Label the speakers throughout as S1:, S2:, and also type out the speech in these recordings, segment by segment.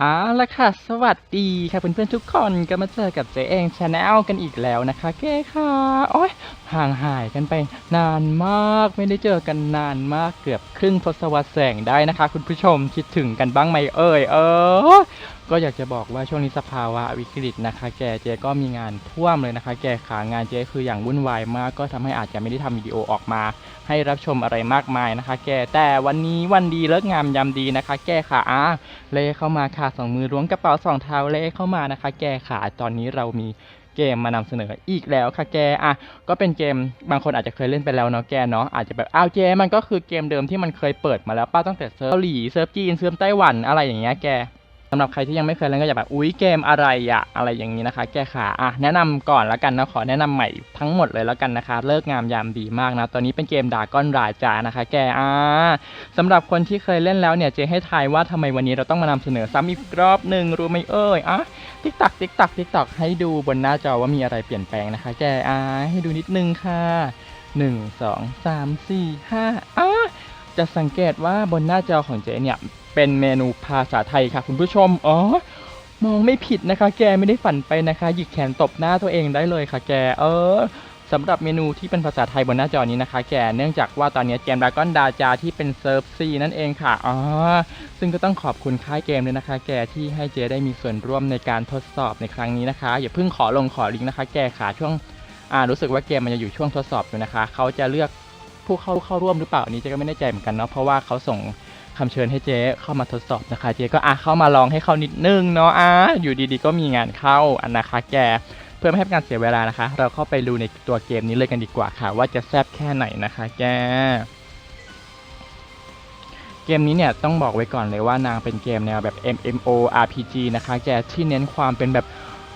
S1: เอาละค่ะ สวัสดีค่ะเพื่อนๆทุกคนก็มาเจอกับเจ๊เองชาแนลกันอีกแล้วนะคะเก้ค่ะโอ้ยห่างหายกันไปนานมากไม่ได้เจอกันนานมากเกือบครึ่งทศวรรษแสงได้นะคะ คุณผู้ชมคิดถึงกันบ้างไหมเอ่ยเออก็อยากจะบอกว่าช่วงนี้สภาวะวิกฤตนะคะ แกเจ๊ก็มีงานท่วมเลยนะคะ แกขางานเจ๊คืออย่างวุ่นวายมากก็ทำให้อาจจะไม่ได้ทำวิดีโอออกมา ให้รับชมอะไรมากมายนะคะ แกแต่วันนี้วันดีเลิกงามยามดีนะคะ แกค่ะอ่เลเข้ามาค่ะสองมือล้วงกระเป๋าสองเท้าเลเข้ามานะคะ แกค่ะตอนนี้เรามีเกมมานำเสนออีกแล้วค่ะแกอะก็เป็นเกมบางคนอาจจะเคยเล่นไปแล้วเนาะแกเนาะอาจจะแบบอ้าวเจมันก็คือเกมเดิมที่มันเคยเปิดมาแล้วป้าตั้งแต่เซิร์ฟเกาหลีเซิร์ฟจีนเซิร์ฟไต้หวันอะไรอย่างเงี้ยแก สำหรับใครที่ยังไม่เคยเล่นก็อย่าแบบอุ๊ยเกมอะไรอะอะไรอย่างนี้นะคะ แก้ขาอะแนะนำก่อนแล้วกันนะขอแนะนำใหม่ทั้งหมดเลยแล้วกันนะคะ เลิกงามยามดีมากนะตอนนี้เป็นเกมดาก้อนราจานะคะ แกอ่าสำหรับคนที่เคยเล่นแล้วเนี่ยเจให้ทายว่าทำไมวันนี้เราต้องมานำเสนอซ้ำอีกรอบหนึ่งรู้ไหมเอ่ยอะติ๊กตักติ๊กตักติ๊กตักให้ดูบนหน้าจอว่ามีอะไรเปลี่ยนแปลงนะคะ แกอ่าให้ดูนิดนึงค่ะหนึ่งสองสามสี่ห้าอะ จะสังเกตว่าบนหน้าจอของเจเนี่ย เป็นเมนูภาษาไทยค่ะคุณผู้ชม อ๋อ มองไม่ผิดนะคะ แกไม่ได้ฝันไปนะคะ หยิกแขนตบหน้าตัวเองได้เลยค่ะ แก เออสำหรับเมนูที่เป็นภาษาไทยบนหน้าจอนี้นะคะ แก เนื่องจากว่าตอนนี้เกมดากอนดาจาที่เป็นเซิร์ฟซีนั่นเองค่ะ อ๋อ ซึ่งก็ต้องขอบคุณค่ายเกมเลยนะคะ แกที่ให้เจได้มีส่วนร่วมในการทดสอบในครั้งนี้นะคะ อย่าเพิ่งขอลงขอลิงก์นะคะ แกค่ะช่วง อ่า รู้สึกว่าเกมมันจะอยู่ช่วงทดสอบอยู่นะคะ เขาจะเลือก ผู้เข้าเข้าร่วมหรือเปล่าอันนี้เจ๊ก็ไม่แน่ใจเหมือนกันเนาะเพราะว่าเขาส่งคำเชิญให้เจ๊เข้ามาทดสอบนะคะ เจ๊ก็อะเข้ามาลองให้เขานิดนึงเนาะอะอยู่ดีๆ ก็มีงานเข้าอันนะคะแกเพื่อไม่ให้เป็นการเสียเวลานะคะ เราเข้าไปดูในตัวเกมนี้เลยกันดีกว่าค่ะ ว่าจะแซ่บแค่ไหนนะคะแกเกมนี้เนี่ยต้องบอกไว้ก่อนเลยว่านางเป็นเกมแนวแบบ MMO RPG นะคะแกที่เน้นความเป็นแบบ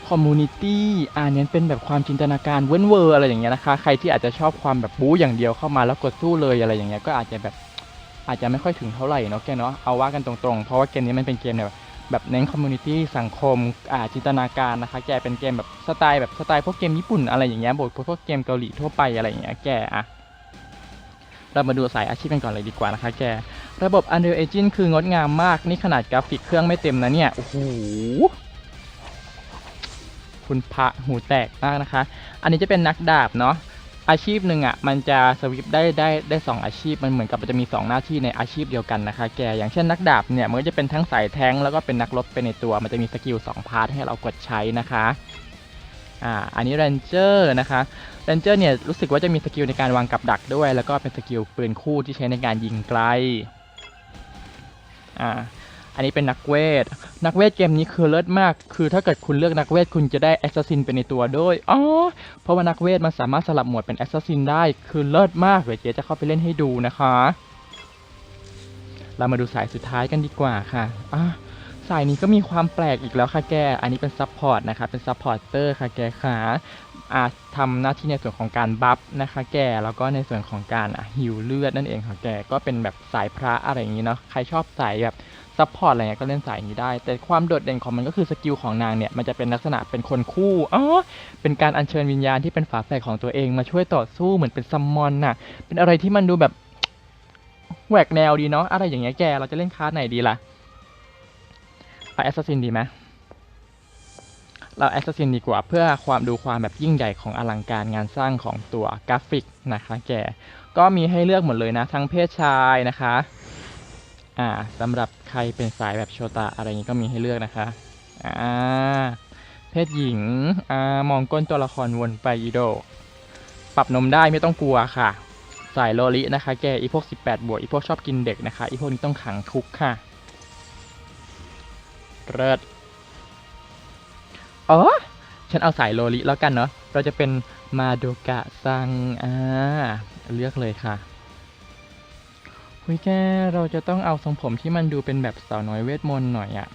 S1: คอมมูนิตี้อ่าเน้นเป็นแบบความจินตนาการเว้นเวอร์อะไรอย่างเงี้ยนะคะ ใครที่อาจจะชอบความแบบบู๊อย่างเดียวเข้ามาแล้วกดสู้เลยอะไรอย่างเงี้ยก็อาจจะแบบอาจจะไม่ค่อยถึงเท่าไหร่เนาะแกเนาะเอาว่ากันตรงๆ เพราะว่าเกมนี้มันเป็นเกมแบบแบบเน้นคอมมูนิตี้สังคมอ่าจินตนาการนะคะ แกเป็นเกมแบบสไตล์แบบสไตล์พวกเกมญี่ปุ่นอะไรอย่างเงี้ยบทพวกเกมเกาหลีทั่วไปอะไรอย่างเงี้ยแกอะเรามาดูสายอาชีพกันก่อนเลยดีกว่านะคะแก ระบบ Unreal Engine คืองดงามมาก นี่ขนาดกราฟิกเครื่องไม่เต็มนะเนี่ย โอ้โห คุณพระหูแตกมากนะคะ อันนี้จะเป็นนักดาบเนาะอาชีพหนึ่งอะมันจะสวิปได้ได้ได้สองอาชีพมันเหมือนกับมันจะมี 2 หน้าที่ในอาชีพเดียวกันนะคะแกอย่างเช่นนักดาบเนี่ยมันก็จะเป็นทั้งสายแทงแล้วก็เป็นนักรบไปในตัว มันจะมีสกิล2พาร์ทให้เรากดใช้นะคะอ่าอันนี้เรนเจอร์นะคะเรนเจอร์เนี่ยรู้สึกว่าจะมีสกิลในการวางกับดักด้วย แล้วก็เป็นสกิลปืนคู่ที่ใช้ในการยิงไกลอ่า อันนี้เป็นนักเวท นักเวทเกมนี้คือเลิศมาก คือถ้าเกิดคุณเลือกนักเวทคุณจะได้แอสซัสซินไปในตัวด้วยอ๋อเพราะว่านักเวทมันสามารถสลับหมวดเป็นแอสซัสซินได้ คือเลิศมาก เดี๋ยวเจ๊จะเข้าไปเล่นให้ดูนะคะ เรามาดูสายสุดท้ายกันดีกว่าค่ะอะสายนี้ก็มีความแปลกอีกแล้วค่ะแก อันนี้เป็นซัพพอร์ตนะคะ เป็นซัพพอร์เตอร์ค่ะแกขาอะทำหน้าที่ในส่วนของการบัฟนะคะ แก แล้วก็ในส่วนของการหิวเลือดนั่นเองค่ะแก ก็เป็นแบบสายพระอะไรอย่างนี้เนาะ ใครชอบสายแบบ ซัพพอร์ตอะไรเงี้ยก็เล่นสายนี้ได้ แต่ความโดดเด่นของมันก็คือสกิลของนางเนี่ย มันจะเป็นลักษณะเป็นคนคู่อ๋อเป็นการอัญเชิญวิญญาณที่เป็นฝาแฝดของตัวเองมาช่วยต่อสู้เหมือนเป็นซัมมอนน่ะ เป็นอะไรที่มันดูแบบแหวกแนวดีเนาะอะไรอย่างเงี้ยแกเราจะเล่นคลาสไหนดีล่ะเอาแอสซัสซินดีไหมเราแอสซัสซินดีกว่าเพื่อความดูความแบบยิ่งใหญ่ของอลังการงานสร้างของตัวกราฟิกนะคะ แกก็มีให้เลือกหมดเลยนะ ทั้งเพศชายนะคะ อ่าสำหรับใครเป็นสายแบบโชตะอะไรอย่างนี้ก็มีให้เลือกนะคะ อ่า เพศหญิง อ่า มองก้นตัวละครวนไปอีโด ปรับนมได้ไม่ต้องกลัวค่ะ สายโลลินะคะ แกอีพวก 18 บวกอีพวกชอบกินเด็กนะคะ อีพวกนี้ต้องขังคุกค่ะ เลิศอ๋อ ฉันเอาสายโลลิแล้วกันเนาะ เราจะเป็นมาโดกะซัง อ่า เลือกเลยค่ะ คุยแกเราจะต้องเอาทรงผมที่มันดูเป็นแบบสาวน้อยเวทมนต์หน่อยอะ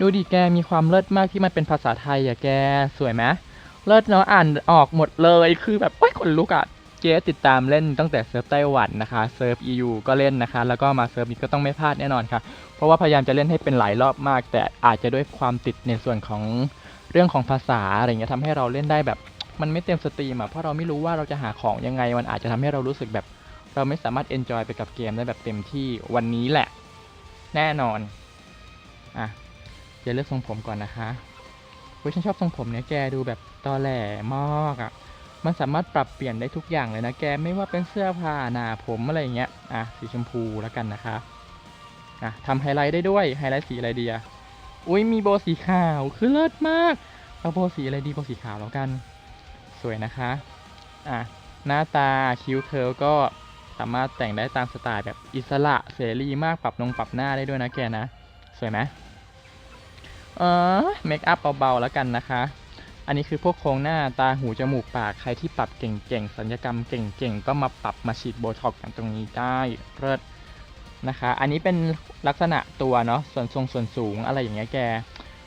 S1: ดูดิแกมีความเลิศมากที่มันเป็นภาษาไทยอะแกสวยไหมเลิศเนาะอ่านออกหมดเลยคือแบบโอ้ยขนลุกอะเจ๊ติดตามเล่นตั้งแต่เซิร์ฟไต้หวันนะคะเซิร์ฟ EU ก็เล่นนะคะ แล้วก็มาเซิร์ฟนี้ก็ต้องไม่พลาดแน่นอนค่ะ เพราะว่าพยายามจะเล่นให้เป็นหลายรอบมาก แต่อาจจะด้วยความติดในส่วนของเรื่องของภาษาอะไรเงี้ยทำให้เราเล่นได้แบบ มันไม่เต็มสตรีมอะเพราะเราไม่รู้ว่าเราจะหาของยังไง มันอาจจะทำให้เรารู้สึกแบบ เราไม่สามารถเอนจอยไปกับเกมได้แบบเต็มที่วันนี้แหละ แน่นอน อะเลือกทรงผมก่อนนะคะเว้ยฉันชอบทรงผมเนี่ยแกดูแบบตอแหลมากอะ่ะ มันสามารถปรับเปลี่ยนได้ทุกอย่างเลยนะแกไม่ว่าเป็นเสื้อผ้าหน้าผมอะไรอย่างเงี้ย อะสีชมพูแล้วกันนะคะ อะทำไฮไลท์ได้ด้วยไฮไลท์สีอะไรดีอะอุ้ยมีโบสีขาวคือเลิศมากเอาโบสีอะไรดีโบสีขาวแล้วกัน สวยนะคะ อะหน้าตาคิ้วเคิร์ก็ สามารถแต่งได้ตามสไตล์แบบอิสระเสรีมากปรับนงปรับหน้าได้ด้วยนะแกนะ สวยไหมเออเมคอัพเบาๆแล้วกันนะคะ อันนี้คือพวกโครงหน้าตาหูจมูกปากใครที่ปรับเก่งๆสัญญกรรมเก่งๆ ก็มาปรับมาฉีดโบท็อกกันตรงนี้ได้เลิศนะคะ อันนี้เป็นลักษณะตัวเนาะส่วนทรงส่วนสูงอะไรอย่างเงี้ยแก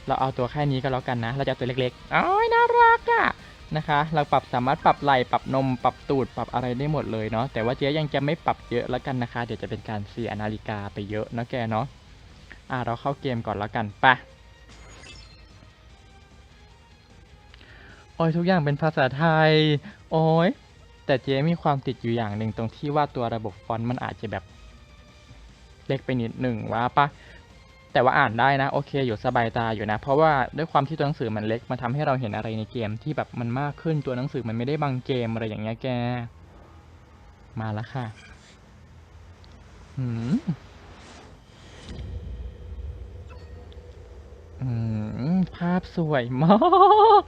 S1: เราเอาตัวแค่นี้ก็แล้วกันนะ เราจะตัวเล็กๆอ้อยน่ารักอะ นะคะเราปรับสามารถปรับไหล่ปรับนมปรับตูดปรับอะไรได้หมดเลยเนาะแต่ว่าเจ๊ยังจะไม่ปรับเยอะแล้วกันนะคะ เดี๋ยวจะเป็นการเสียนาฬิกาไปเยอะนะแกเนาะอะเราเข้าเกมก่อนแล้วกันปะโอ้ยทุกอย่างเป็นภาษาไทย โอ้ยแต่เจ๊มีความติดอยู่อย่างหนึ่งตรงที่ว่าตัวระบบฟอนต์มันอาจจะแบบเล็กไปนิดหนึ่งว่าปะ แต่ว่าอ่านได้นะโอเคอยู่สบายตาอยู่นะ เพราะว่าด้วยความที่ตัวหนังสือมันเล็กมันทำให้เราเห็นอะไรในเกมที่แบบมันมากขึ้นตัวหนังสือมันไม่ได้บังเกมอะไรอย่างเงี้ยแก มาแล้วค่ะหืมอืมภาพสวยมาก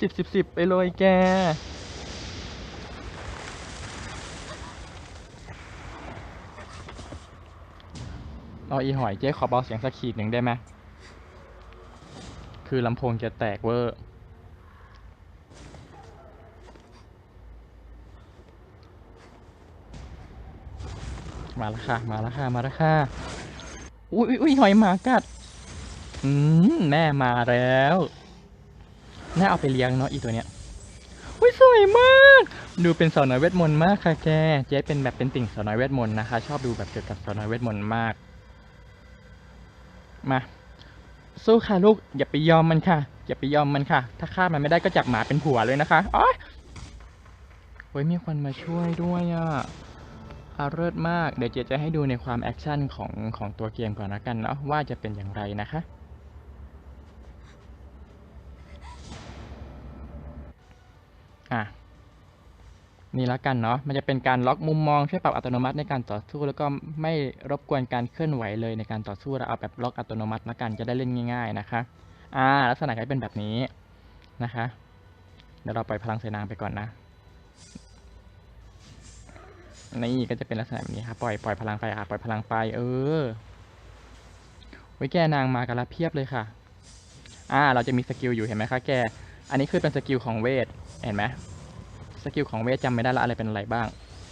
S1: สิบสิบสิบไปเลยแก เอาอีหอยเจ๊ขอเบาเสียงสักขีดหนึ่งได้ไหมคือลำโพงจะแตกเวอร์ มาล้วค่ะ มาล้วค่ะ มาล้วค่ะ อุ้ยอุ้ยหอยหมากัด อืม แม่มาแล้วน่าเอาไปเลี้ยงเนาะอีตัวเนี้ยอุ้ยสวยมาก ดูเป็นสาวน้อยเวทมนต์มากค่ะแก เจ๊เป็นแบบเป็นติ่งสาวน้อยเวทมนต์นะคะ ชอบดูแบบเกี่ยวกับสาวน้อยเวทมนต์มาก มา สู้ค่ะลูก อย่าไปยอมมันค่ะ อย่าไปยอมมันค่ะ ถ้าฆ่ามันไม่ได้ก็จับหมาเป็นผัวเลยนะคะอ๋อยโอ้ยมีคนมาช่วยด้วยอะอาเลิศมาก เดี๋ยวเจ๊จะให้ดูในความแอคชั่นของของตัวเกมก่อนนะกันเนาะว่าจะเป็นอย่างไรนะคะ อะ นี่แล้วกันเนาะ มันจะเป็นการล็อกมุมมองช่วยปรับอัตโนมัติในการต่อสู้ แล้วก็ไม่รบกวนการเคลื่อนไหวเลยในการต่อสู้เราเอาแบบล็อกอัตโนมัติละกันจะได้เล่นง่าย ๆนะคะ อ่า ลักษณะก็จะเป็นแบบนี้นะคะ เดี๋ยวเราปล่อยพลังใส่นางไปก่อนนะนี่ก็จะเป็นลักษณะแบบนี้ครับปล่อยปล่อยพลังไปอะปล่อยพลังไป เออไว้แกนางมากันละเพียบเลยค่ะ อ่า เราจะมีสกิลอยู่เห็นไหมคะแก อันนี้คือเป็นสกิลของเวท เห็นไหม สกิลของเวทจำไม่ได้ละอะไรเป็นอะไรบ้าง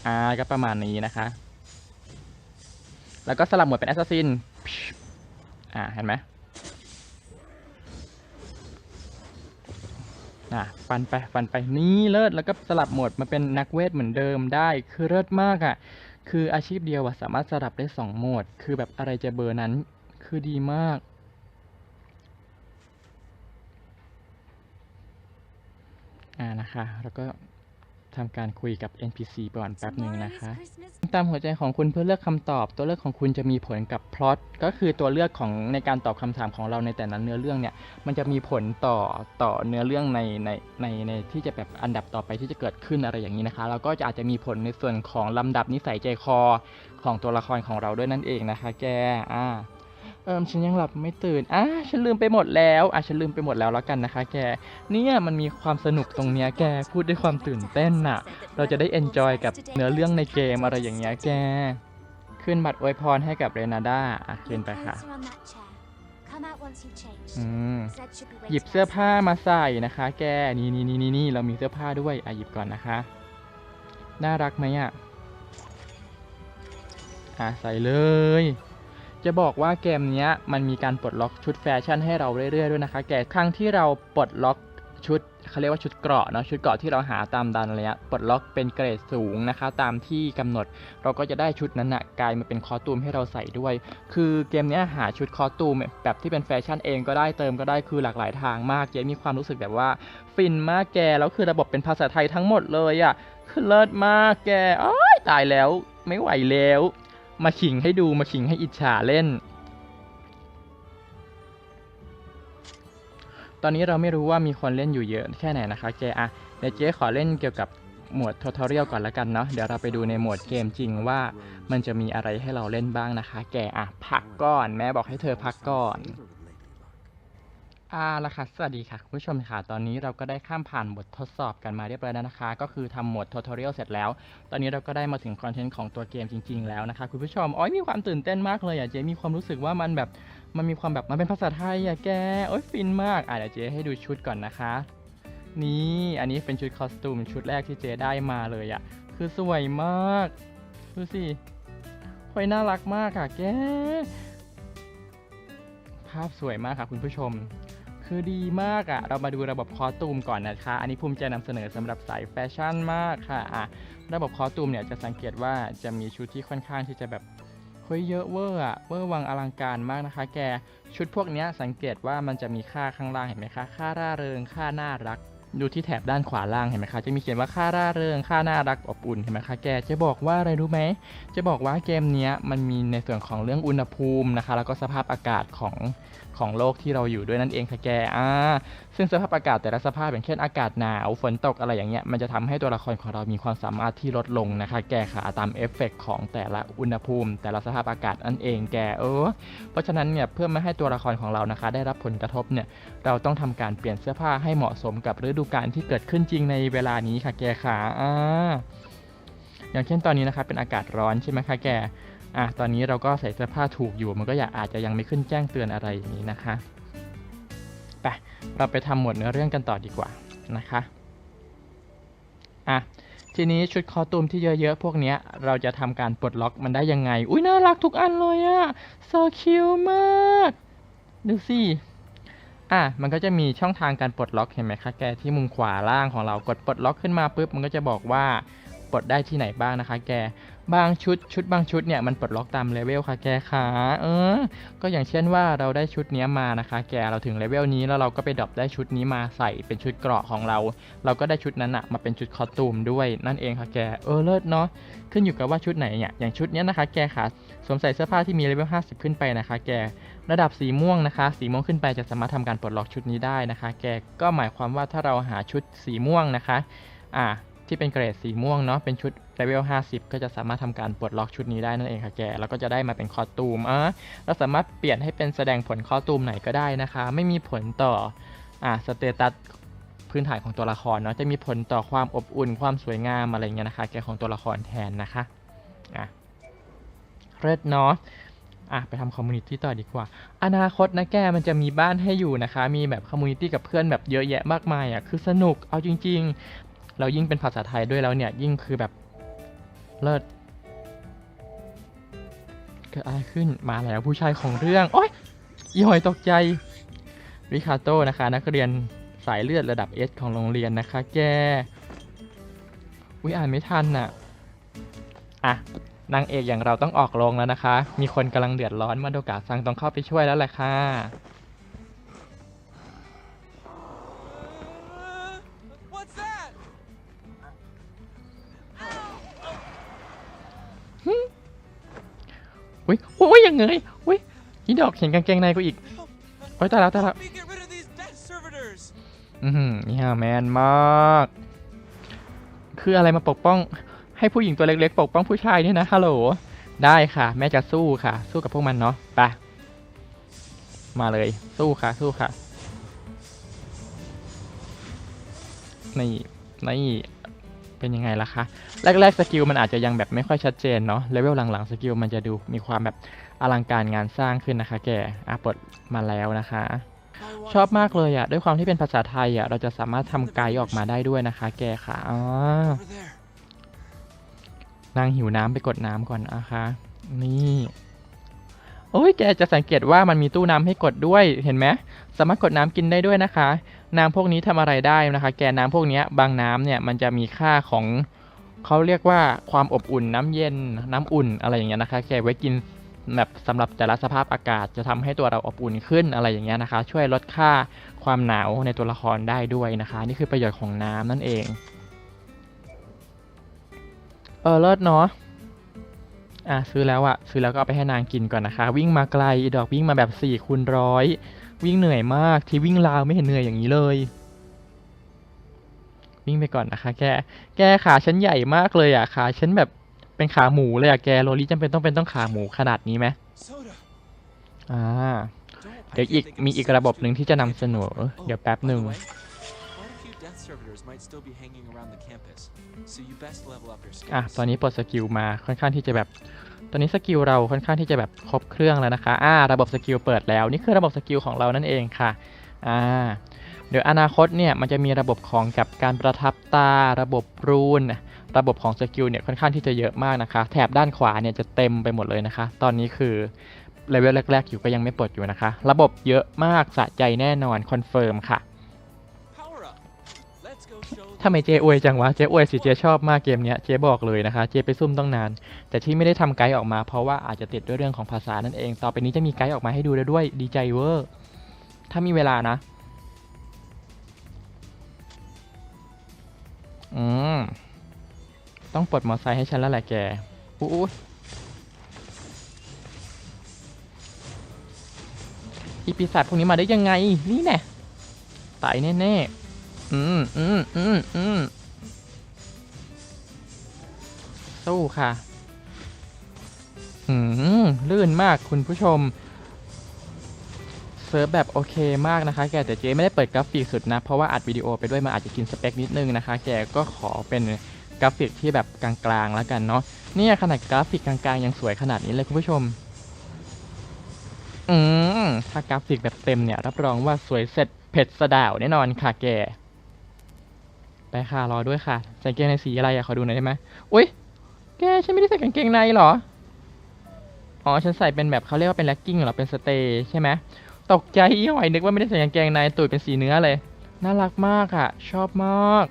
S1: อ่าก็ประมาณนี้นะคะ แล้วก็สลับหมวดเป็นแอสซัสซินอ่าเห็นไหมอะฟันไปฟันไปนี่เลิศแล้วก็สลับโหมดมาเป็นนักเวทเหมือนเดิมได้ คือเลิศมากอะ่ะคืออาชีพเดียวอะสามารถสลับได้สองโหมด คือแบบอะไรจะเบอร์นั้น คือดีมาก อ่านะคะ แล้วก็ ทำการคุยกับ NPC ก่อนแป๊บหนึ่งนะคะ ตามหัวใจของคุณเพื่อเลือกคำตอบ ตัวเลือกของคุณจะมีผลกับพล็อตก็คือตัวเลือกของในการตอบคำถามของเราในแต่ละเนื้อเรื่องเนี่ย มันจะมีผลต่อต่อเนื้อเรื่องในในในในที่จะแบบอันดับต่อไปที่จะเกิดขึ้นอะไรอย่างนี้นะคะแล้วก็จะอาจจะมีผลในส่วนของลำดับนิสัยใจคอของตัวละครของเราด้วยนั่นเองนะคะ แกอ่า เอิมฉันยังหลับไม่ตื่นอะฉันลืมไปหมดแล้วอะฉันลืมไปหมดแล้วแล้วกันนะคะ แก เนี่ยมันมีความสนุกตรงเนี้ยแกพูดด้วยความตื่นเต้นน่ะ เราจะได้เอนจอยกับเนื้อเรื่องในเกมอะไรอย่างเงี้ยแก ขึ้นบัตรอวยพรให้กับเรนาดาอะเกินไปค่ะอืมหยิบเสื้อผ้ามาใส่นะคะ แก นี่นี่นี่นี่เรามีเสื้อผ้าด้วยอะหยิบก่อนนะคะ น่ารักไหมอะ อะใส่เลย จะบอกว่าเกมนี้มันมีการปลดล็อกชุดแฟชั่นให้เราเรื่อยๆด้วยนะคะ แกครั้งที่เราปลดล็อกชุดเขาเรียกว่าชุดเกราะเนาะชุดเกราะที่เราหาตามดันอะไรเงี้ยปลดล็อกเป็นเกรดสูงนะคะ ตามที่กำหนด เราก็จะได้ชุดนั้นนะกลายมาเป็นคอตูมให้เราใส่ด้วย คือเกมนี้หาชุดคอตูมแบบที่เป็นแฟชั่นเองก็ได้เติมก็ได้คือหลากหลายทางมากเจ๊มีความรู้สึกแบบว่า ฟินมากแกแล้วคือระบบเป็นภาษาไทยทั้งหมดเลยอะ่ะคือเลิศมากแกอ้ายตายแล้วไม่ไหวแล้ว มาขิงให้ดูมาขิงให้อิจฉาเล่น ตอนนี้เราไม่รู้ว่ามีคนเล่นอยู่เยอะแค่ไหนนะคะเจอะเดี๋ยวเจ๊ขอเล่นเกี่ยวกับหมวดทัวทอเรียลก่อนละกันเนาะ เดี๋ยวเราไปดูในหมวดเกมจริงว่ามันจะมีอะไรให้เราเล่นบ้างนะคะ แกอะพักก่อน แม่บอกให้เธอพักก่อน อาละค่ะสวัสดีค่ะ คุณผู้ชมค่ะ ตอนนี้เราก็ได้ข้ามผ่านบททดสอบกันมาเรียบร้อยแล้วนะคะ ก็คือทำหมดท u ทอเรียลเสร็จแล้ว ตอนนี้เราก็ได้มาถึงคอนเทนต์ของตัวเกมจริง ๆ แล้วนะคะ คุณผู้ชมโอ้ยมีความตื่นเต้นมากเลยอะเจ๊มีความรู้สึกว่ามันแบบมันมีความแบบมันเป็นภาษาไทยอะแกโอ้ยฟินมากอะเดี๋ยวเจ๊ให้ดูชุดก่อนนะคะ นี่อันนี้เป็นชุดคอสตูมชุดแรกที่เจ๊ได้มาเลยอะคือสวยมากดูสิโอยน่ารักมากค่ะแกาพสวยมากค่ะคุณผู้ชม คือดีมากอะ่ะ เรามาดูระบบคอตูมก่อนนะคะ อันนี้ภูมิใจนำเสนอสำหรับสายแฟชั่นมากค่ะอะระบบคอตูมเนี่ยจะสังเกตว่าจะมีชุดที่ค่อนข้างที่จะแบบเฮ้ยเยอะเวอร์อะเวอร์วังอลังการมากนะคะ แกชุดพวกนี้สังเกตว่ามันจะมีค่าข้างล่างเห็นไหมคะ ค่าร่าเริงค่าน่ารัก ดูที่แถบด้านขวาล่างเห็นไหมคะจะมีเขียนว่าค่าร่าเริงค่าน่ารักอบอุ่นเห็นไหมคะแกจะบอกว่าอะไรรู้ไหมจะบอกว่าเกมนี้มันมีในส่วนของเรื่องอุณหภูมินะคะ แล้วก็สภาพอากาศของของโลกที่เราอยู่ด้วยนั่นเองค่ะแกอ่าซึ่งสภาพอากาศแต่ละสภาพอย่างเช่นอากาศหนาวฝนตกอะไรอย่างเงี้ยมันจะทำให้ตัวละครของเรามีความสามารถที่ลดลงนะคะแกค่ะตามเอฟเฟกต์ของแต่ละอุณหภูมิ แต่ละสภาพอากาศนั่นเองแกเออเพราะฉะนั้นเนี่ยเพื่อไม่ให้ตัวละครของเรานะคะ ได้รับผลกระทบเนี่ยเราต้องทำการเปลี่ยนเสื้อผ้าให้เหมาะสมกับฤดูกาลที่เกิดขึ้นจริงในเวลานี้ค่ะแกค่ะอ่าอย่างเช่นตอนนี้นะคะเป็นอากาศร้อนใช่ไหมคะแก อะตอนนี้เราก็ใส่เสื้อผ้าถูกอยู่ มันก็อยากอาจจะยังไม่ขึ้นแจ้งเตือนอะไรอย่างนี้นะคะไปเราไปทำหมวดเนื้อเรื่องกันต่อดีกว่านะคะอะทีนี้ชุดคอตูมที่เยอะๆ พวกนี้เราจะทำการปลดล็อกมันได้ยังไง อุ้ยน่ารักทุกอันเลยอะโซคิวมาก ดูสิ อะ มันก็จะมีช่องทางการปลดล็อกเห็นไหมคะแกที่มุมขวาล่างของเรากดปลดล็อกขึ้นมาปุ๊บ มันก็จะบอกว่า ปลดได้ที่ไหนบ้างนะคะ แก บางชุดชุดบางชุดเนี่ยมันปลดล็อกตามเลเวลค่ะแกขาเออ ก็อย่างเช่นว่าเราได้ชุดนี้มานะคะ แกเราถึงเลเวลนี้แล้วเราก็ไปดรอปได้ชุดนี้มาใส่เป็นชุดเกราะของเรา เราก็ได้ชุดนั้นอะมาเป็นชุดคอตูมด้วยนั่นเองค่ะแกเออเลิศเนาะขึ้นอยู่กับว่าชุดไหนเนี่ยอย่างชุดนี้นะคะแกขาสวมใส่เสื้อผ้าที่มีเลเวล50 ขึ้นไปนะคะ แกระดับสีม่วงนะคะ สีม่วงขึ้นไปจะสามารถทำการปลดล็อกชุดนี้ได้นะคะ แกก็หมายความว่าถ้าเราหาชุดสีม่วงนะคะ อ่า ที่เป็นเกรดสีม่วงเนาะเป็นชุดเลเวล50 ก็จะสามารถทำการปลดล็อกชุดนี้ได้นั่นเองค่ะแก แล้วก็จะได้มาเป็นคอตูมอะเราสามารถเปลี่ยนให้เป็นแสดงผลคอตูมไหนก็ได้นะคะ ไม่มีผลต่ออ่าสเตตัสพื้นฐานของตัวละครเนาะจะมีผลต่อความอบอุ่นความสวยงามอะไรเงี้ยนะคะแกของตัวละครแทนนะคะอะเลิศเนาะอะไปทำคอมมูนิตี้ต่อดีกว่า อนาคตนะแกมันจะมีบ้านให้อยู่นะคะ มีแบบคอมมูนิตี้กับเพื่อนแบบเยอะแยะมากมายอะคือสนุกเอาจริง เรายิ่งเป็นภาษาไทยด้วยแล้วเนี่ยยิ่งคือแบบเลิศเกิดอะไรขึ้นมาแล้วผู้ชายของเรื่องโอ๊ยอีหอยตกใจริคาโตนะคะ นักเรียนสายเลือดระดับเอสของโรงเรียนนะคะ แกอุ้ยอ่านไม่ทันน่ะอะนางเอกอย่างเราต้องออกโรงแล้วนะคะ มีคนกำลังเดือดร้อนมาโดกาซังต้องเข้าไปช่วยแล้วแหละค่ะ โอ้ยยังไงอุ้ยอีดอกเห็นกางเกงในกูอีก
S2: Help!
S1: โอ้ยตายแล้วตายแล้ว
S2: Help me get rid of these dead servitors!
S1: อือหือนี่ฮะแมนมาก คืออะไรมาปกป้อง ให้ผู้หญิงตัวเล็กๆ ปกป้องผู้ชายเนี่ยนะฮัลโหลได้ค่ะ แม่จะสู้ค่ะ สู้กับพวกมันเนาะไปมาเลย สู้ค่ะ สู้ค่ะนี่นี่ เป็นยังไงล่ะคะ แรกๆสกิลมันอาจจะยังแบบไม่ค่อยชัดเจนเนาะเลเวลหลังๆสกิลมันจะดูมีความแบบอลังการงานสร้างขึ้นนะคะแกอะปลดมาแล้วนะคะ ชอบมากเลยอะด้วยความที่เป็นภาษาไทยอะเราจะสามารถทำไกด์ออกมาได้ด้วยนะคะ แกค่ะอ๋อนางหิวน้ำไปกดน้ำก่อนนะคะนี่โอ้ยแกจะสังเกตว่ามันมีตู้น้ำให้กดด้วย เห็นไหม สามารถกดน้ำกินได้ด้วยนะคะ น้ำพวกนี้ทำอะไรได้นะคะ แกน้ำพวกนี้บางน้ำเนี่ยมันจะมีค่าของเขาเรียกว่าความอบอุ่นน้ำเย็นน้ำอุ่นอะไรอย่างเงี้ยนะคะ แกไว้กินแบบสำหรับแต่ละสภาพอากาศจะทำให้ตัวเราอบอุ่นขึ้นอะไรอย่างเงี้ยนะคะ ช่วยลดค่าความหนาวในตัวละครได้ด้วยนะคะ นี่คือประโยชน์ของน้ำนั่นเอง เออเลิศเนาะ อะซื้อแล้วอะซื้อแล้วก็เอาไปให้นางกินก่อนนะคะ วิ่งมาไกลดอกวิ่งมาแบบ4ี่คูณร้อยวิ่งเหนื่อยมากที่วิ่งราวไม่เห็นเหนื่อยอย่างนี้เลย วิ่งไปก่อนนะคะ แกแกขาฉันใหญ่มากเลยอะขาฉันแบบเป็นขาหมูเลยอะแกโรลี่จำเป็นต้องเป็นต้องขาหมูขนาดนี้ไหมอ่าเดี๋ยวอีกมีอีกระบบหนึ่งที่จะนำเสนอเดี๋ยวแป๊บหนึ่ง
S2: the so
S1: อะ ตอนนี้ปลดสกิลมาค่อนข้างที่จะแบบ อนนี้สกิลเราค่อนข้างที่จะแบบครบเครื่องแล้วนะคะอ่าระบบสกิลเปิดแล้วนี่คือระบบสกิลของเรานั่นเองค่ะอ่าเดี๋ยวอนาคตเนี่ยมันจะมีระบบของกับการประทับตาระบบรูนระบบของสกิลเนี่ยค่อนข้างที่จะเยอะมากนะคะ แถบด้านขวาเนี่ยจะเต็มไปหมดเลยนะคะ ตอนนี้คือเลเวลแรก ๆ อยู่ก็ยังไม่ปลดอยู่นะคะ ระบบเยอะมากสะใจแน่นอนคอนเฟิร์มค่ะ ทำไมเจอวยจังวะ เจอวยสิเจชอบมากเกมเนี้ย เจบอกเลยนะคะ เจไปซุ่มต้องนาน แต่ที่ไม่ได้ทำไกด์ออกมา เพราะว่าอาจจะติดด้วยเรื่องของภาษานั่นเอง ต่อไปนี้จะมีไกด์ออกมาให้ดูแล้วด้วย ดีใจเวอร์ ถ้ามีเวลานะ อืม ต้องปลดมอไซค์ให้ฉันแล้วแหละแกอู้อู้อีปีศาจพวกนี้มาได้ยังไง นี่แน่ตายแน่ๆ อืมอืมอืมอืมสู้ค่ะ อืมลื่นมากคุณผู้ชม เซิร์ฟแบบโอเคมากนะคะ แกแต่เจ๊ไม่ได้เปิดกราฟิกสุดนะ เพราะว่าอัดวิดีโอไปด้วยมันอาจจะกินสเปคนิดนึงนะคะ แกก็ขอเป็นกราฟิกที่แบบกลางๆแล้วกันเนาะเนี่ยขนาดกราฟิกกลางๆยังสวยขนาดนี้เลยคุณผู้ชม อืมถ้ากราฟิกแบบเต็มเนี่ย รับรองว่าสวยเสร็จเผ็ดสะดาวแน่นอนค่ะแก ไปค่ะรอด้วยค่ะ ใส่กางเกงในสีอะไรอะขอดูหน่อยได้ไหมอุ้ยแกฉันไม่ได้ใส่กางเกงในเหรอ อ๋อฉันใส่เป็นแบบเขาเรียกว่าเป็นแล็กกิ้งหรอเป็นสเตย์ใช่ไหมตกใจหอยนึกว่าไม่ได้ใส่กางเกงในตูดเป็นสีเนื้อเลย น่ารักมากอะชอบมาก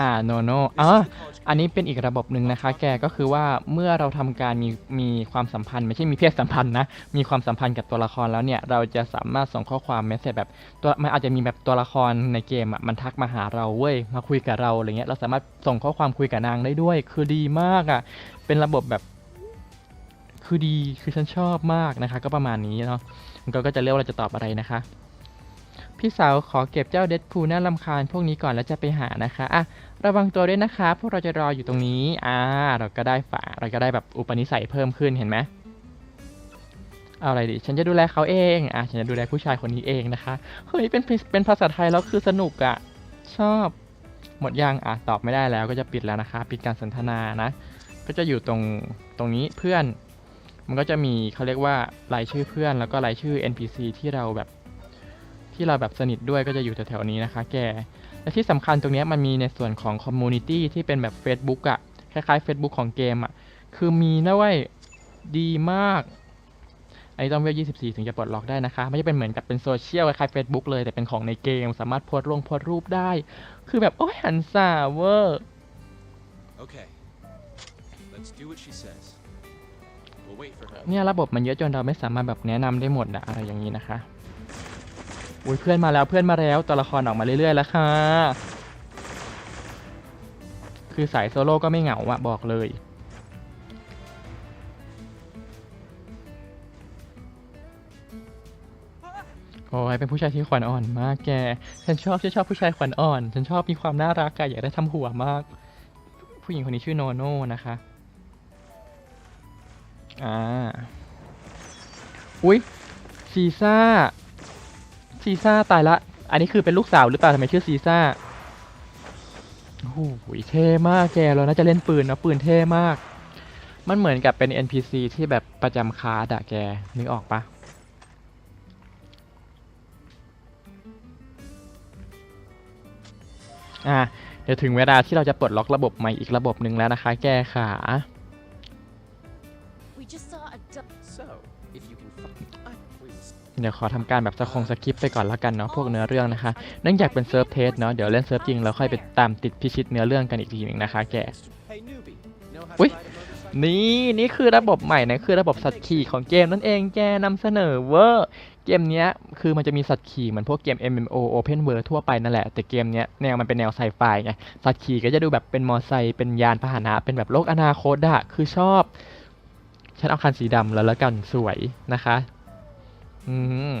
S1: อ่าโนโนอ๋ออันนี้เป็นอีกระบบหนึ่งนะคะ แกก็คือว่าเมื่อเราทำการมีมีความสัมพันธ์ ไม่ใช่มีเพศสัมพันธ์นะ มีความสัมพันธ์กับตัวละครแล้วเนี่ย เราจะสามารถส่งข้อความเมสเซจแบบตัวมันอาจจะมีแบบตัวละครในเกมอะมันทักมาหาเราเว้ยมาคุยกับเราอะไรเงี้ยเราสามารถส่งข้อความคุยกับนางได้ด้วย คือดีมากอะเป็นระบบแบบคือดีคือฉันชอบมากนะคะ ก็ประมาณนี้เนาะมันก็ก็จะเรียกว่าเราจะตอบอะไรนะคะ พี่สาวขอเก็บเจ้าเดดพูน่าลำคาญพวกนี้ก่อนแล้วจะไปหานะคะอะระวังตัวด้วยนะคะ พวกเราจะรออยู่ตรงนี้อ่าเราก็ได้ฝาเราก็ได้แบบอุปนิสัยเพิ่มขึ้นเห็นไหมเอาอะไรดีฉันจะดูแลเขาเอง อะ ฉันจะดูแลผู้ชายคนนี้เองนะคะ เฮ้ย เป็น เป็นภาษาไทยแล้วคือสนุกอะ่ะ ชอบ หมดยัง อะ ตอบไม่ได้แล้วก็จะปิดแล้วนะคะ ปิดการสนทนานะ ก็จะอยู่ตรง ตรงนี้เพื่อน มันก็จะมีเขาเรียกว่ารายชื่อเพื่อน แล้วก็รายชื่อ NPC ที่เราแบบ ที่เราแบบสนิทด้วยก็จะอยู่แถวๆนี้นะคะแก และที่สำคัญตรงเนี้ยมันมีในส่วนของคอมมูนิตี้ที่เป็นแบบ Facebook อะคล้ายๆ Facebook ของเกมอะคือมีนะเว้ยดีมากอันนี้ต้องเวล24 ถึงจะปลดล็อกได้นะคะ ไม่ใช่เป็นเหมือนกับเป็นโซเชียลคล้ายๆ Facebook เลย แต่เป็นของในเกม สามารถโพสต์ลงโพสต์รูปได้ คือแบบ โอ้ยหันสาเวอร์
S2: Okay. Let's do what she says. We'll wait for her.
S1: เนี่ยระบบมันเยอะจนเราไม่สามารถแบบแนะนำได้หมดอะอะไรอย่างนี้นะคะ อุ้ยเพื่อนมาแล้วเพื่อนมาแล้วตัวละครออกมาเรื่อยๆแล้วค่ะ คือสายโซโล่ก็ไม่เหงาอะบอกเลย โอ้ยเป็นผู้ชายที่ขวัญอ่อนมากแก ฉันชอบฉันชอบผู้ชายขวัญอ่อน ฉันชอบมีความน่ารักอะอยากได้ทำหัวมาก ผู้หญิงคนนี้ชื่อโนโน่นะคะ อ่า อุ๊ยซีซ่า ซีซ่าตายละ อันนี้คือเป็นลูกสาวหรือเปล่าทำไมชื่อซีซ่าโอ้โหเท่มากแกเราน่าจะเล่นปืนนะปืนเท่มาก มันเหมือนกับเป็น NPC ที่แบบประจำคาร์ดอะแกนึกออกปะอะเดี๋ยวถึงเวลาที่เราจะปลดล็อกระบบใหม่อีกระบบหนึ่งแล้วนะคะ แกขา เดี๋ยวขอทำการแบบสคงสคริปไปก่อนแล้วกันเนาะพวกเนื้อเรื่องนะคะเนื่องจากเป็นเซิร์ฟเทสเนาะเดี๋ยวเล่นเซิร์ฟจริงเราค่อยไปตามติดพิชิตเนื้อเรื่องกันอีกทีหนึ่งนะคะแก
S2: Hey, newbie. Know how
S1: Ui.
S2: to ride a motorcycle?
S1: นี่นี่คือระบบใหม่นะคือระบบสัตว์ขี่ของเกมนั่นเองแกนำเสนอเวอร์เกมเนี้ยคือมันจะมีสัตว์ขี่เหมือนพวกเกม MMO Open World ทั่วไปนั่นแหละ แต่เกมเนี้ยแนวมันเป็นแนวไซไฟไงสัตว์ขี่ก็จะดูแบบเป็นมอไซค์เป็นยานพาหนะเป็นแบบโลกอนาคตอะคือชอบฉันเอาคันสีดำแล้วแล้วกันสวยนะคะ อืม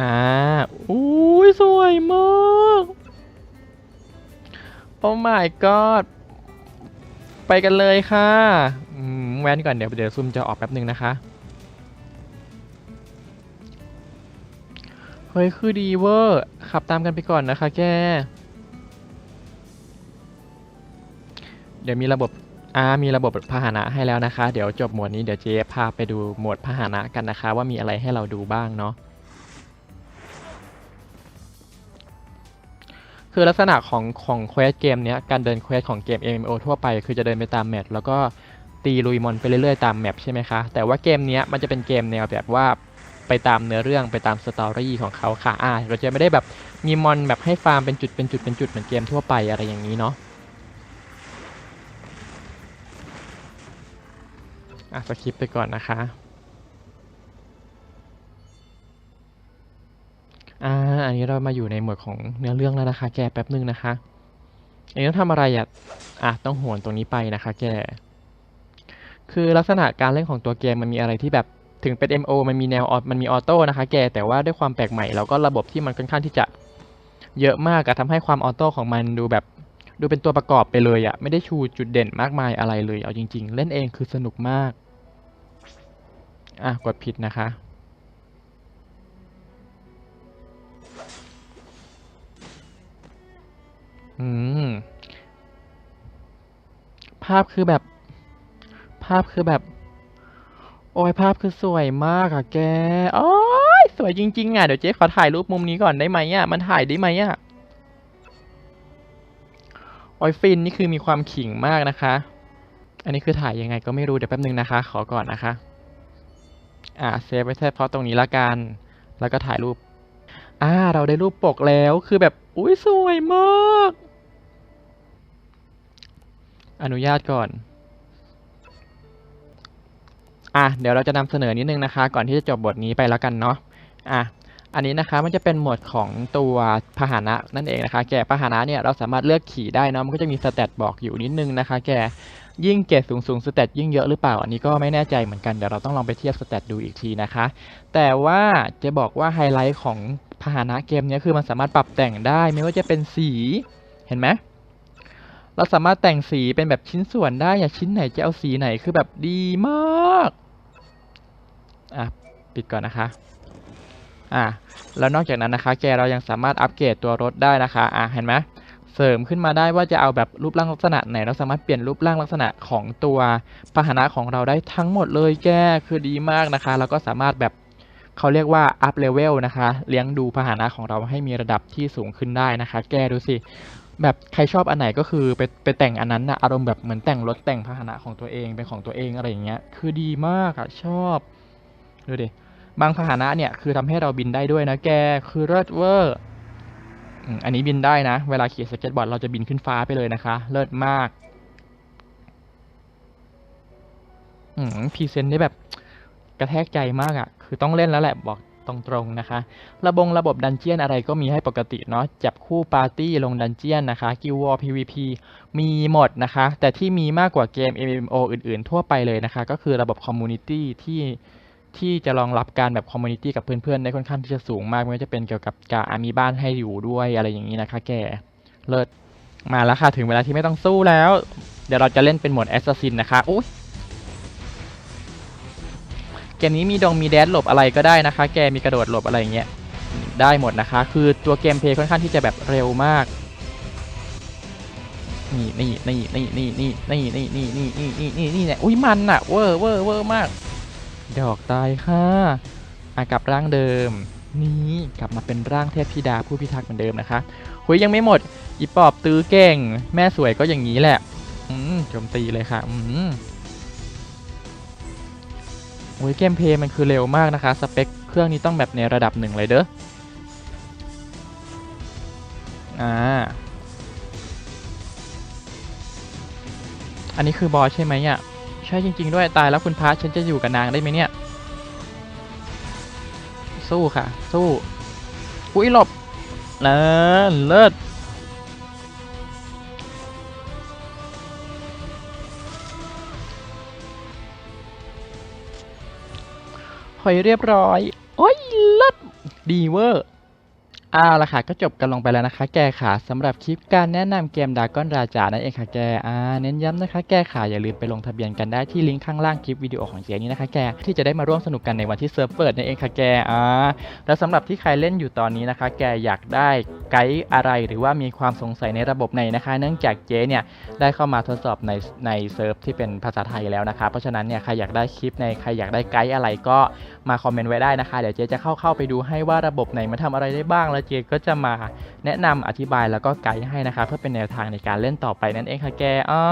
S1: อ่าอุ้ยสวยมากโอ้ my god ไปกันเลยค่ะแว้นก่อนเดี๋ยวเดี๋ยวซูมจะออกแป๊บหนึ่งนะคะ เฮ้ย คือดีเวอร์ ขับตามกันไปก่อนนะคะแก เดี๋ยวมีระบบ อ่ามีระบบพาหนะให้แล้วนะคะ เดี๋ยวจบหมวดนี้เดี๋ยวเจ๊พาไปดูหมวดพาหนะกันนะคะ ว่ามีอะไรให้เราดูบ้างเนาะคือลักษณะของของเควสเกมเนี้ยการเดินเควสของเกม MMO ทั่วไป คือจะเดินไปตามแมปแล้วก็ตีลุยมอนไปเรื่อยๆตามแมปใช่ไหมคะ แต่ว่าเกมเนี้ยมันจะเป็นเกมแนวแบบว่าไปตามเนื้อเรื่องไปตามสตอรี่ของเขาค่ะอ่าเราจะไม่ได้แบบมีมอนแบบให้ฟาร์มเป็นจุดเป็นจุดเป็นจุดเหมือนเกมทั่วไปอะไรอย่างนี้เนาะ อะสคิปไปก่อนนะคะอ่าอันนี้เรามาอยู่ในหมวดของเนื้อเรื่องแล้วนะคะ แกแป๊บนึงนะคะอันนี้ต้องทำอะไรอะอะต้องหวนตรงนี้ไปนะคะ แก คือลักษณะการเล่นของตัวเกมมันมีอะไรที่แบบถึงเป็น MO มันมีแนวออมันมีออโต้นะคะ แกแต่ว่าด้วยความแปลกใหม่แล้วก็ระบบที่มันค่อนข้างที่จะเยอะมากอะทำให้ความออโต้ของมันดูแบบดูเป็นตัวประกอบไปเลยอะไม่ได้ชูจุดเด่นมากมายอะไรเลยเอาจริง ๆ เล่นเองคือสนุกมาก อะ กดผิดนะคะ อืม ภาพคือแบบ ภาพคือแบบ โอ้ยภาพคือสวยมากอะแกโอ้ยสวยจริง ๆอะเดี๋ยวเจ๊ขอถ่ายรูปมุมนี้ก่อนได้ไหมอะมันถ่ายได้ไหมอะโอ้ยฟินนี่คือมีความขิงมากนะคะ อันนี้คือถ่ายยังไงก็ไม่รู้เดี๋ยวแป๊บนึงนะคะ ขอก่อนนะคะ อ่าเซฟไว้แค่เพราะตรงนี้ละกัน แล้วก็ถ่ายรูป อ่า เราได้รูปปกแล้ว คือแบบ อุ้ยสวยมาก อนุญาตก่อน อะ เดี๋ยวเราจะนำเสนอนิดนึงนะคะ ก่อนที่จะจบบทนี้ไปแล้วกันเนาะ อะอันนี้นะคะมันจะเป็นหมวดของตัวพาหนะนั่นเองนะคะ แกพาหนะเนี่ยเราสามารถเลือกขี่ได้เนาะมันก็จะมีสเตตบอกอยู่นิดนึงนะคะ แก ยิ่งเกรดสูงสูงสเตตยิ่งเยอะหรือเปล่า อันนี้ก็ไม่แน่ใจเหมือนกัน เดี๋ยวเราต้องลองไปเทียบสเตตดูอีกทีนะคะ แต่ว่าจะบอกว่าไฮไลท์ของพาหนะเกมนี้คือมันสามารถปรับแต่งได้ไม่ว่าจะเป็นสี เห็นไหมเราสามารถแต่งสีเป็นแบบชิ้นส่วนได้ อยากชิ้นไหนจะเอาสีไหนคือแบบดีมาก อะ ปิดก่อนนะคะ อะ แล้วนอกจากนั้นนะคะ แกเรายังสามารถอัปเกรดตัวรถได้นะคะ อะ เห็นไหม เสริมขึ้นมาได้ว่าจะเอาแบบรูปร่างลักษณะไหนเราสามารถเปลี่ยนรูปร่างลักษณะของตัวพาหนะของเราได้ทั้งหมดเลยแกคือดีมากนะคะ แล้วก็สามารถแบบเขาเรียกว่าอัพเลเวลนะคะ เลี้ยงดูพาหนะของเราให้มีระดับที่สูงขึ้นได้นะคะ แกดูสิ แบบใครชอบอันไหนก็คือไปไปแต่งอันนั้นนะอารมณ์แบบเหมือนแต่งรถแต่งพาหนะของตัวเองเป็นของตัวเองอะไรอย่างเงี้ย คือดีมากอะชอบดูดิบางพาหนะเนี่ยคือทำให้เราบินได้ด้วยนะแกคือเลิศเวอร์ อันนี้บินได้นะ เวลาขี่สเก็ตบอร์ดเราจะบินขึ้นฟ้าไปเลยนะคะ เลิศมากพรีเซนต์ได้แบบกระแทกใจมากอะ่ะ คือต้องเล่นแล้วแหละบอกตรงๆนะคะ ระบงระบบดันเจียนอะไรก็มีให้ปกติเนาะ จับคู่ปาร์ตี้ลงดันเจียนนะคะ กิววอร์ PVP มีหมดนะคะ แต่ที่มีมากกว่าเกม MMO อื่นๆ ทั่วไปเลยนะคะ ก็คือระบบคอมมูนิตี้ที่ ที่จะรองรับการแบบคอมมูนิตี้กับเพื่อนๆ ได้ค่อนข้างที่จะสูงมากไม่ว่าจะเป็นเกี่ยวกับการมีบ้านให้อยู่ด้วยอะไรอย่างนี้นะคะแกเลิศมาแล้วค่ะ ถึงเวลาที่ไม่ต้องสู้แล้ว เดี๋ยวเราจะเล่นเป็นโหมดแอสซัสซินนะคะอุ้ยเกมนี้มีดงมีแดดหลบอะไรก็ได้นะคะ แกมีกระโดดหลบอะไรอย่างเงี้ยได้หมดนะคะ คือตัวเกมเพย์ค่อนข้างที่จะแบบเร็วมากนี่นี่นี่นี่นี่นี่นี่นี่นี่นี่นี่นี่นี่นี่เนี่ยอุ้ยมันอะเวอร์เวอร์เวอร์มาก ดอกตายค่ะอะกลับร่างเดิม นี่กลับมาเป็นร่างเทพธิดาผู้พิทักษ์เหมือนเดิมนะคะหุยยังไม่หมด อีปอบตื้อเก่ง แม่สวยก็อย่างนี้แหละ อืมโจมตีเลยค่ะ อืมโอ้ยเกมเพลย์มันคือเร็วมากนะคะ สเปคเครื่องนี้ต้องแบบในระดับหนึ่งเลยเด้อ อ่า อันนี้คือบอสใช่ไหมอะ ช่จริง ๆ ด้วยตายแล้วคุณพระฉันจะอยู่กับนางได้ไหมเนี่ย สู้ค่ะ สู้อุ้ยหลบเลิศเลิศหอยเรียบร้อย โอ้ยเลิศดีเวอร์ อาละค่ะก็จบกันลงไปแล้วนะคะ แกค่ะสำหรับคลิปการแนะนำเกมดากอนราจานั่นเองค่ะแกอ่าเน้นย้ำนะคะ แกค่ะอย่าลืมไปลงทะเบียนกันได้ที่ลิงก์ข้างล่างคลิปวิดีโอของเจนี้นะคะแกที่จะได้มาร่วมสนุกกันในวันที่เซิร์ฟเปิดนั่นเองค่ะแกอ่าแล้วสำหรับที่ใครเล่นอยู่ตอนนี้นะคะ แกอยากได้ไกด์อะไรหรือว่ามีความสงสัยในระบบไหนนะคะ เนื่องจากเจ๊เนี่ยได้เข้ามาทดสอบในในเซิร์ฟที่เป็นภาษาไทยแล้วนะคะ เพราะฉะนั้นเนี่ยใครอยากได้คลิปในใครอยากได้ไกด์อะไรก็มาคอมเมนต์ไว้ได้นะคะ เดี๋ยวเจ๊จะเข้าเข้าไปดูให้ว่าระบบไหนมันทำอะไรได้บ้าง แล้วเจ๊ก็จะมาแนะนำอธิบายแล้วก็ไกด์ให้นะคะ เพื่อเป็นแนวทางในการเล่นต่อไปนั่นเองค่ะแกอ๋อ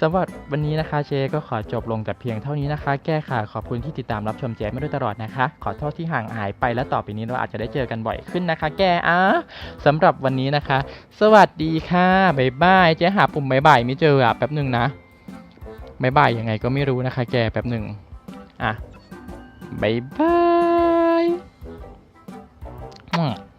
S1: สำหรับวันนี้นะคะ เจ๊ก็ขอจบลงแต่เพียงเท่านี้นะคะ แกค่ะขอบคุณที่ติดตามรับชมเจ๊มาโดยตลอดนะคะ ขอโทษที่ห่างหายไปและต่อไปนี้เราอาจจะได้เจอกันบ่อยขึ้นนะคะ แกอะสำหรับวันนี้นะคะ สวัสดีค่ะบ๊ายบายเจ๊หาปุ่มบ๊ายบายไม่เจออะแป๊บหนึ่งนะบ๊ายบายยังไงก็ไม่รู้นะคะ แกแป๊บหนึ่งอะ Bye bye. Mwah.